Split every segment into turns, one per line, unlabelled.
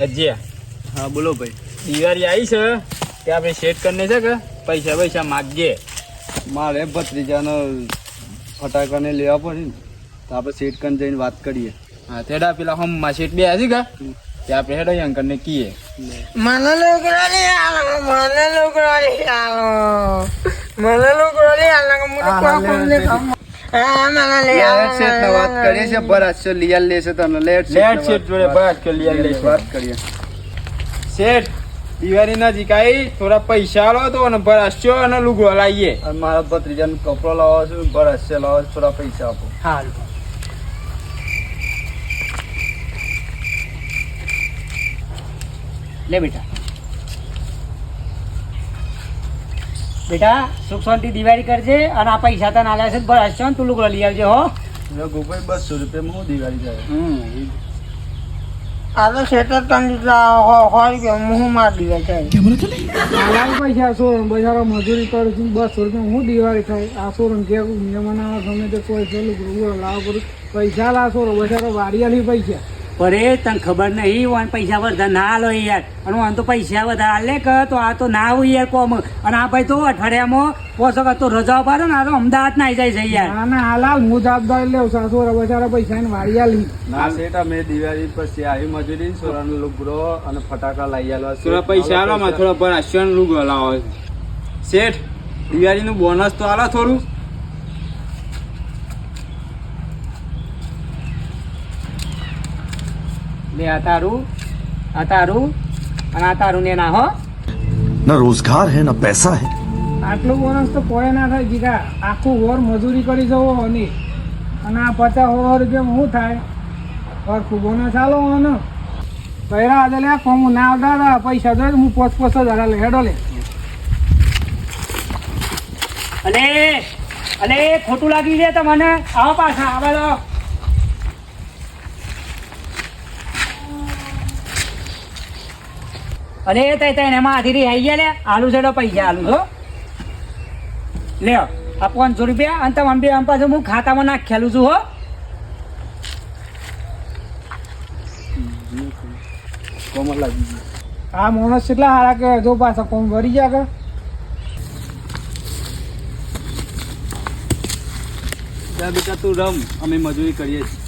અજ્યા.
હા બોલો ભાઈ.
દિવાળી આવી છે. કે આપણે સેટ કરીને છે કે પૈસા પૈસા માગીએ.
મારે ભત્રીજાનો ફટાકાને લેવા પડે ને તો આપણે સેટ કરીને જઈને વાત કરીએ.
હા તેડા પેલા હમમાં સેટ બે હશે કે? તે આપણે હેડો અંકલ ને કીએ.
મને લુગડો લઈ આલો મને લુગડો લઈ આલો મને લુગડો લઈ આલો મને કોઈ
લે,
કોમ
લે.
નહીં ખાવું. હા મને લઈ આલો
લેટ સેટને વાત કરીએ છીએ બરાબર લિયાલ લેશે તને લેટ
લેટ સેટ જોડે બસ કે લઈ લઈશું
વાત કરીએ.
સેટ દિવાળી નજીક આવી થોડા પૈસા આલો તો અને ભરાશ્યો અને લુગડો લાવીએ
અને મારા ભત્રીજાનો કપડો લાવો છો બરાબર લાવો છો, થોડા પૈસા આપો.
હાલ.
લે બેટા. બેટા સુખ શાંતિ દિવાળી કરજે અને આ પૈસા તને આલ્યા છે ભર હશે તું લુગડો લઈ આવજે હો.
ગોપાઈ બસો રૂપિયા હું દિવાળી જાય
હમ.
આ તો સેટર તન હોય રૂપિયા મું મારી દીધા છે.
પૈસા સોરણ બજારો મજૂરી કરું છું બસો રૂપિયા હું દિવાળી થાય? આ સોરણ કે મહેમાન આવે ગમે તે કોઈ પેલું ગુરુ લાવ કરું પૈસા લા સોરો બજારો વાડિયાની પૈસા.
પણ એ તને ખબર નહીં હોય પૈસા વધારે ના લો યાર. અને વાન તો પૈસા વધારે આલે કે તો આ તો ના હોય યાર કોમ. અને આ ભાઈ તો અઠવાડિયામાં પોસક તો રજા પાડો ને આ તો અમદાવાદ ના આવી જાય છે યાર.
ના ના હાલ હું જવાબદારી લેવું સાસુ આ પૈસા ને વાળી વાડિયાલી
ના સેટ અમે દિવાળી પછી આવી મજૂરી સોરાનો લુગડો અને ફટાકા લઈ આલવા.
થોડા પૈસા આલો માં થોડા પર અને લુગડો લાવો શેઠ દિવાળીનું બોનસ તો આલો થોડું.
બે અતારું અતારું અને અતારું ને ના હો.
ના રોજગાર હે ના પૈસા હે.
આટલું વર્ષ તો કોઈ ના થાય ગીધા આખું ઓર મજૂરી કરી જવો હોની અને આ પચાસ હોર રૂપિયા શું થાય? ઓર ખૂબ ને ચાલો ને. પહેરા આજે લે કોમ ના આવતા હતા પૈસા જોઈએ હું પોચ પોચ જ હારા હેડો લે.
અને અલે ખોટું લાગી છે તમને? આવો પાછા આવે તો અરે તઈ તઈ એમાં આધી આવી ગયા લે આલુ છેડો પૈસા આલુ છો લે આ પાંચસો રૂપિયા અને તમે બે આમ પાછું હું ખાતામાં નાખેલું છું હો.
કોમર લાગી ગયું.
આ માણસ કેટલા સારા કે જો પાછા કોમ ભરી ગયા કે.
જા બેટા તું રમ અમે મજૂરી કરીએ છીએ.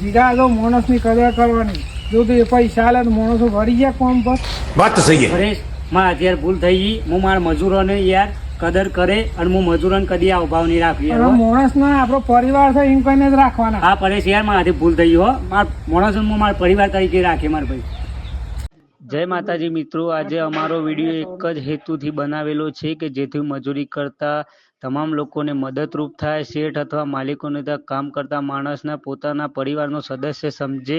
જીગા જો માણસની કદર કરવાની. જો એ પૈસા આલે માણસો ભરી ગયા કોમ પર.
વાત તો
સહી હરેશમાં અત્યારે ભૂલ થઈ ગઈ. હું મારા મજૂરોને યાર કદર કરે અને હું મજૂરોને કદી આ ભાવ નહીં
રાખવી માણસ ના આપણો પરિવાર છે એમ કહીને જ રાખવાના.
હા પરેશ યાર મારાથી ભૂલ થઈ ગયો મારા માણસ હું મારા પરિવાર તરીકે રાખે મારા ભાઈ. જય માતાજી મિત્રો આજે અમારો વીડિયો એક જ હેતુથી બનાવેલો છે કે જેથી મજૂરી કરતા તમામ લોકોને મદદરૂપ થાય શેઠ અથવા માલિકોને કામ કરતા માણસના પોતાના પરિવારનો સદસ્ય સમજે